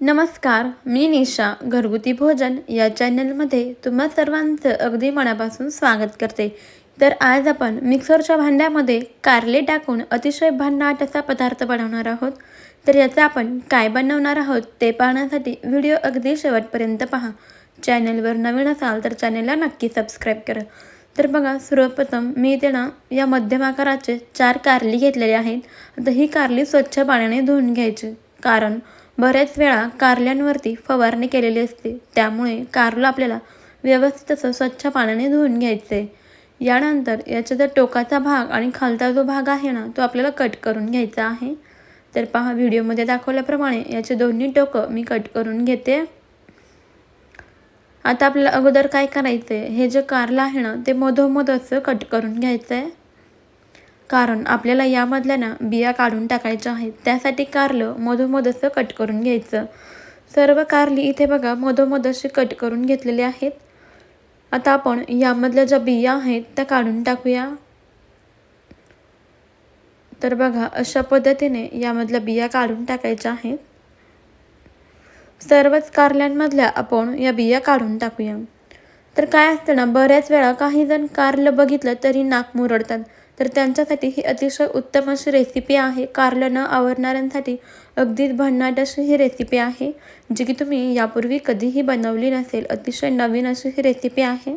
नमस्कार मी निशा घरगुती भोजन या चॅनलमध्ये तुम्हा सर्वांचं अगदी मनापासून स्वागत करते. तर आज आपण मिक्सरच्या भांड्यामध्ये कारले टाकून अतिशय भन्नाट असा पदार्थ बनवणार आहोत. तर याचा आपण काय बनवणार आहोत ते पाहण्यासाठी व्हिडिओ अगदी शेवटपर्यंत पहा. चॅनलवर नवीन असाल तर चॅनलला नक्की सबस्क्राईब करा. तर बघा सर्वप्रथम मी इथे ना या मध्यम आकाराचे चार कारली घेतलेले आहेत. आता ही कारली स्वच्छ पाण्याने धुवून घ्यायची. कारण बऱ्याच वेळा कारल्यांवरती फवारणी केलेली असते. त्यामुळे कारलं आपल्याला व्यवस्थित असं स्वच्छ पाण्याने धुवून घ्यायचं. आहे यानंतर याचा जो टोकाचा भाग आणि खालचा जो भाग आहे ना तो आपल्याला कट करून घ्यायचा आहे. तर पहा व्हिडिओमध्ये दाखवल्याप्रमाणे याचे दोन्ही टोकं मी कट करून घेते. आता आपल्याला अगोदर काय करायचं आहे हे जे कारलं आहे ना ते मधोमध असं कट करून घ्यायचं आहे कारण आपल्याला यामधल्या ना बिया काढून टाकायच्या आहेत. त्यासाठी कारलं मधोमधसं कट करून घ्यायचं. सर्व कारली इथे बघा मधोमध कट करून घेतलेले आहेत. आता आपण यामधल्या ज्या बिया आहेत त्या काढून टाकूया. तर बघा अशा पद्धतीने यामधल्या बिया काढून टाकायच्या आहेत. सर्वच कारल्यांमधल्या आपण या बिया काढून टाकूया. तर काय असतं ना बऱ्याच वेळा काही जण कारलं बघितलं तरी नाक मुरडतात. तर त्यांच्यासाठी ही अतिशय उत्तम अशी रेसिपी आहे. कारलं न आवडणाऱ्यांसाठी अगदीच भन्नाट अशी ही रेसिपी आहे जी की तुम्ही यापूर्वी कधीही बनवली नसेल. अतिशय नवीन अशी ही रेसिपी आहे.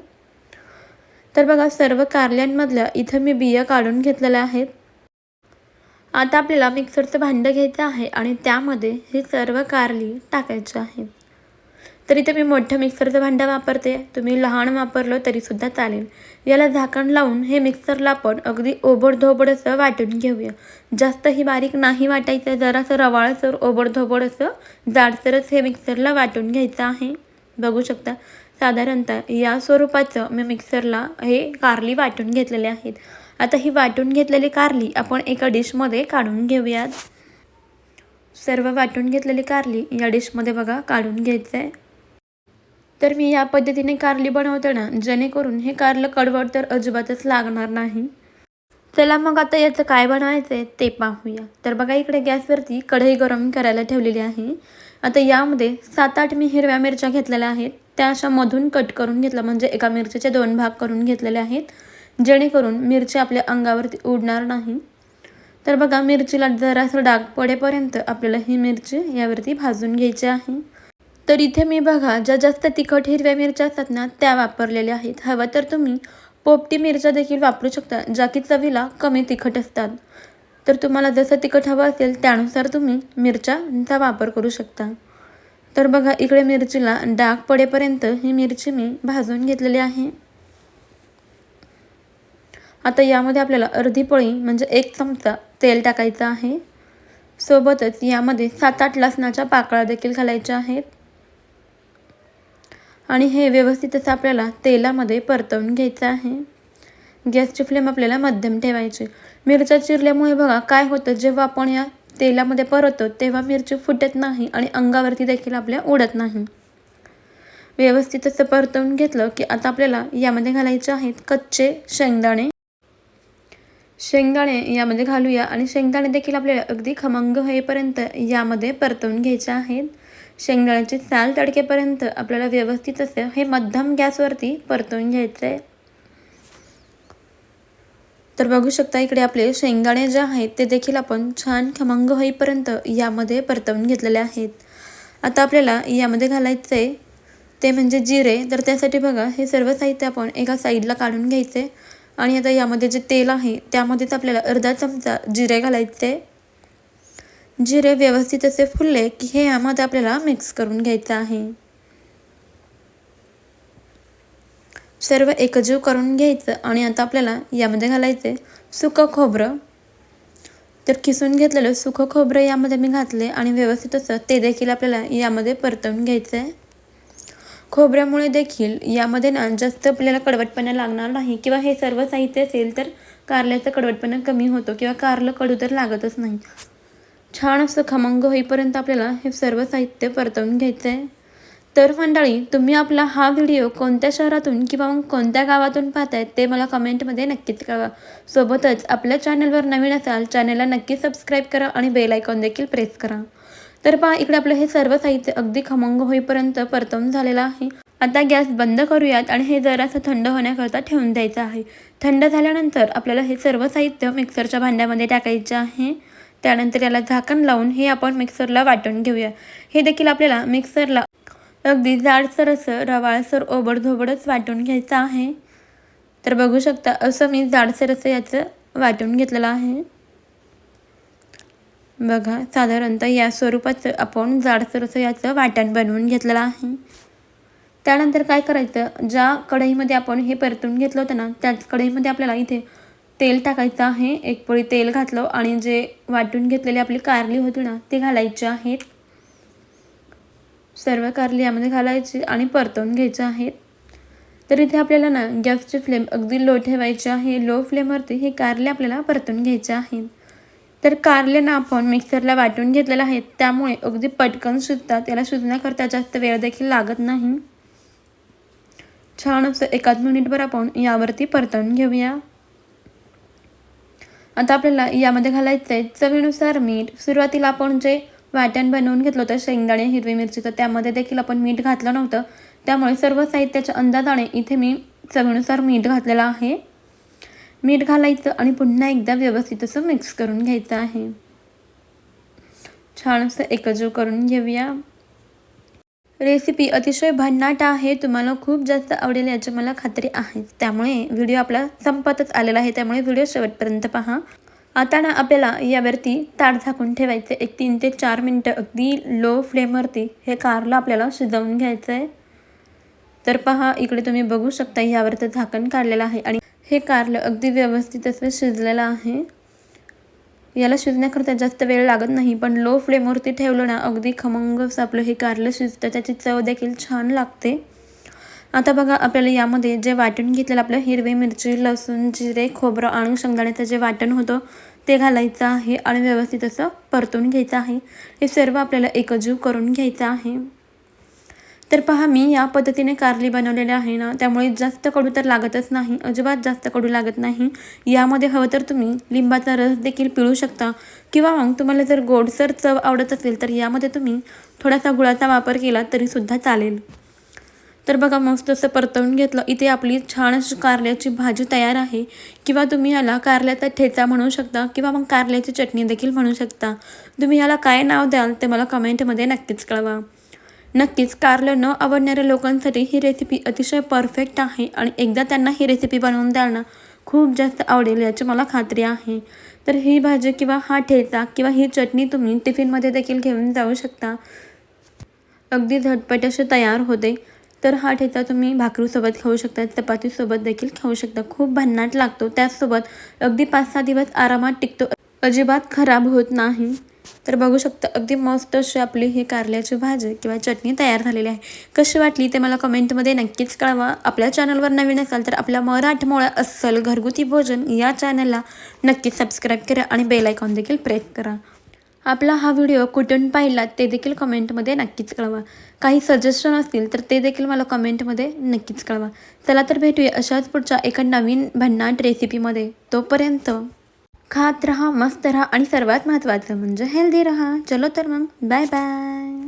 तर बघा सर्व कारल्यांमधल्या इथं मी बिया काढून घेतलेल्या आहेत आता आपल्याला मिक्सरचं भांडं घ्यायचं आहे आणि त्यामध्ये ही सर्व कारली टाकायची आहेत. तर इथे मी मोठं मिक्सरचं भांडं वापरते. तुम्ही लहान वापरलं तरीसुद्धा चालेल. याला झाकण लावून हे मिक्सरला आपण अगदी ओबडधोबड असं वाटून घेऊया. जास्तही बारीक नाही वाटायचं जरासं रवाळसर ओबडधोबड असं जाडसरच हे मिक्सरला वाटून घ्यायचं आहे. बघू शकता साधारणतः या स्वरूपाचं मी मिक्सरला हे कारली वाटून घेतलेले आहेत. आता ही वाटून घेतलेली कारली आपण एका डिशमध्ये काढून घेऊयात. सर्व वाटून घेतलेली कारली या डिशमध्ये बघा काढून घ्यायचं आहे तर मी या पद्धतीने कारली बनवताना जेणेकरून हे कारलं कडवड तर अजिबातच लागणार नाही. चला मग आता याचं काय बनवायचं आहे ते पाहूया. तर बघा इकडे गॅसवरती कढई गरम करायला ठेवलेली आहे. आता यामध्ये सात आठ मी हिरव्या मिरच्या घेतलेल्या आहेत. त्या अशा मधून कट करून घेतल्या म्हणजे एका मिरचीचे दोन भाग करून घेतलेले आहेत जेणेकरून मिरची आपल्या अंगावरती उडणार नाही. तर बघा मिरचीला जरासं डाग पडेपर्यंत आपल्याला ही मिरची यावरती भाजून घ्यायची आहे. तर इथे मी बघा ज्या जास्त तिखट हिरव्या मिरच्या असतात ना त्या वापरलेल्या आहेत. हवं तर तुम्ही पोपटी मिरच्या देखील वापरू शकता ज्या की चवीला कमी तिखट असतात. तर तुम्हाला जसं तिखट हवं असेल त्यानुसार तुम्ही मिरच्याचा वापर करू शकता. तर बघा इकडे मिरचीला डाग पडेपर्यंत ही मिरची मी भाजून घेतलेली आहे. आता यामध्ये आपल्याला अर्धी पळी म्हणजे एक चमचा तेल टाकायचं आहे. सोबतच यामध्ये सात आठ लसणाच्या पाकळ्या देखील घालायच्या आहेत. आणि हे व्यवस्थित असं आपल्याला तेलामध्ये परतवून घ्यायचं आहे. गॅसची फ्लेम आपल्याला मध्यम ठेवायची. मिरच्या चिरल्यामुळे बघा काय होतं जेव्हा आपण या तेलामध्ये परततो तेव्हा मिरची फुटत नाही आणि अंगावरती देखील आपल्या उडत नाही. व्यवस्थित असं परतवून घेतलं की आता आपल्याला यामध्ये घालायचे आहेत कच्चे शेंगदाणे. शेंगदाणे यामध्ये घालूया आणि शेंगदाणे देखील आपल्याला अगदी खमंग होईपर्यंत यामध्ये परतवून घ्यायचे आहेत. शेंगदाण्याची साल तडकेपर्यंत आपल्याला व्यवस्थित असं हे मध्यम गॅसवरती परतवून घ्यायचं आहे तर बघू शकता इकडे आपले शेंगदाणे जे आहेत ते देखील आपण छान खमंग होईपर्यंत यामध्ये परतवून घेतलेले आहेत. आता आपल्याला यामध्ये घालायचं आहे ते म्हणजे जिरे. तर त्यासाठी बघा हे सर्व साहित्य आपण एका साईडला काढून घ्यायचे आणि आता यामध्ये जे तेल आहे त्यामध्येच आपल्याला अर्धा चमचा जिरे घालायचे जिरे व्यवस्थित असे फुलले की हे यामध्ये आपल्याला मिक्स करून घ्यायचं आहे. सर्व एकजीव करून घ्यायचं आणि आता आपल्याला यामध्ये घालायचे सुकं खोबरं. तर किसून घेतलेलं सुकं खोबरं यामध्ये मी घातले आणि व्यवस्थित असं ते देखील आपल्याला यामध्ये परतवून घ्यायचं आहे खोबऱ्यामुळे देखील यामध्ये ना जास्त आपल्याला कडवटपणा लागणार नाही किंवा हे सर्व साहित्य असेल तर कारल्याचा कडवटपणा कमी होतो किंवा कारलं कडू तर लागतच नाही. छान असं खमंग होईपर्यंत आपल्याला हे सर्व साहित्य परतवून घ्यायचं आहे तर मंडळी तुम्ही आपला हा व्हिडिओ कोणत्या शहरातून किंवा मग कोणत्या गावातून पाहतायत ते मला कमेंटमध्ये नक्कीच कळवा. सोबतच आपल्या चॅनलवर नवीन असाल चॅनलला नक्की सबस्क्राईब करा आणि बेल आयकॉन देखील प्रेस करा. तर पहा इकडे आपलं हे सर्व साहित्य अगदी खमंग होईपर्यंत परतवून झालेलं आहे. आता गॅस बंद करूयात आणि हे जरासं थंड होण्याकरता ठेवून द्यायचं आहे. थंड झाल्यानंतर आपल्याला हे सर्व साहित्य मिक्सरच्या भांड्यामध्ये टाकायचं आहे. त्यानंतर याला झाकण लावून हे आपण मिक्सरला वाटून घेऊया. हे देखील आपल्याला मिक्सरला अगदी जाडसर असं रवाळसर ओबडधोबडच वाटून घ्यायचं आहे. तर बघू शकता असं मी जाडसर असं याचं वाटून घेतलेलं आहे. बघा साधारणतः या स्वरूपाचं आपण जाडसर असं याचं वाटण बनवून घेतलेलं आहे. त्यानंतर काय करायचं ज्या कढईमध्ये आपण हे परतून घेतलं होतं ना त्याच कढईमध्ये आपल्याला इथे तेल टाकायचं आहे. एक पळी तेल घातलं आणि जे वाटून घेतलेली आपली कारली होती ना ते घालायचे आहेत सर्व कारली यामध्ये घालायची आणि परतवून घ्यायचे आहेत तर इथे आपल्याला ना गॅसची फ्लेम अगदी लो ठेवायची आहे. लो फ्लेमवरती हे कारले आपल्याला परतून घ्यायचे आहेत तर कारले ना आपण मिक्सरला वाटून घेतलेलं आहेत त्यामुळे अगदी पटकन शिजतात त्याला शिजण्याकरता जास्त वेळ देखील लागत नाही. छान असं एकाच मिनिटभर आपण यावरती परतवून घेऊया. आता आपल्याला यामध्ये घालायचं आहे चवीनुसार मीठ. सुरुवातीला आपण जे वाटण बनवून घेतलं होतं शेंगदाणे हिरवी मिरची तर त्यामध्ये देखील आपण मीठ घातलं नव्हतं. त्यामुळे सर्व साहित्याच्या अंदाजाने इथे मी चवीनुसार मीठ घातलेलं आहे. मीठ घालायचं आणि पुन्हा एकदा व्यवस्थित असं मिक्स करून घ्यायचं आहे. छान असं एकजीव करून घेऊया. रेसिपी अतिशय भन्नाट आहे तुम्हाला खूप जास्त आवडेल याची मला खात्री आहे. त्यामुळे व्हिडिओ आपला संपतच आलेला आहे त्यामुळे व्हिडिओ शेवटपर्यंत पहा. आता ना आपल्याला यावरती ताट झाकून ठेवायचं एक तीन ते चार मिनटं अगदी लो फ्लेमवरती हे कारला आपल्याला शिजवून घ्यायचं आहे तर पहा इकडे तुम्ही बघू शकता यावरती झाकण काढलेलं आहे आणि हे कारलं अगदी व्यवस्थित असं शिजलेलं आहे. याला शिजण्याकरता जास्त वेळ लागत नाही पण लो फ्लेमवरती ठेवलं ना अगदी खमंग सापलं आपलं हे कारलं शिजतं त्याची चव देखील छान लागते. आता बघा आपल्याला यामध्ये जे वाटण घेतलेलं आपलं हिरवी मिरची लसूण जिरे खोबरं आणि शेंगदाण्याचं जे वाटण होतं ते घालायचं आहे आणि व्यवस्थित असं परतून घ्यायचं आहे. हे सर्व आपल्याला एकजीव करून घ्यायचं आहे. तर पहा मी या पद्धतीने कारली बनवलेली आहे ना त्यामुळे जास्त कडू तर लागतच नाही अजिबात जास्त कडू लागत नाही. यामध्ये हवं तर तुम्ही लिंबाचा रस देखील पिळू शकता. किंवा मग तुम्हाला जर गोडसर चव आवडत असेल तर यामध्ये तुम्ही थोडासा गुळाचा वापर केला तरीसुद्धा चालेल. तर बघा मस्त असं परतवून घेतलं. इथे आपली छान अशी कारल्याची भाजी तयार आहे. किंवा तुम्ही याला कारल्याचा ठेचा म्हणू शकता किंवा मग कारल्याची चटणी देखील म्हणू शकता. तुम्ही याला काय नाव द्याल ते मला कमेंटमध्ये नक्कीच कळवा. नक्कीच कारलं न आवडणाऱ्या लोकांसाठी ही रेसिपी अतिशय परफेक्ट आहे आणि एकदा त्यांना ही रेसिपी बनवून द्याल ना खूप जास्त आवडेल याची मला खात्री आहे. तर ही भाजी किंवा हा ठेचा किंवा ही चटणी तुम्ही टिफिनमध्ये देखील घेऊन जाऊ शकता. अगदी झटपट असे तयार होते. तर हा ठेचा तुम्ही भाकरीसोबत खाऊ शकता चपातीसोबत देखील खाऊ शकता. खूप भन्नाट लागतो. त्याचसोबत अगदी पाच सहा दिवस आरामात टिकतो. अजिबात खराब होत नाही. तर बघू शकता अगदी मस्त अशी आपली ही कारल्याची भाजी किंवा चटणी तयार झालेली आहे. कशी वाटली ते मला कमेंटमध्ये नक्कीच कळवा. आपल्या चॅनलवर नवीन असाल तर आपल्या मराठमोळा अस्सल घरगुती भोजन या चॅनलला नक्कीच सबस्क्राईब करा आणि बेल आयकॉन देखील प्रेस करा. आपला हा व्हिडिओ कुठून पाहिला ते देखील कमेंटमध्ये नक्कीच कळवा. काही सजेशन असतील तर ते देखील मला कमेंटमध्ये नक्कीच कळवा. चला तर भेटूया अशाच पुढच्या एका नवीन भन्नाट रेसिपीमध्ये तोपर्यंत खात राहा मस्त राहा आणि सर्वात महत्त्वाचं म्हणजे हेल्दी राहा. चलो तर मग. Bye bye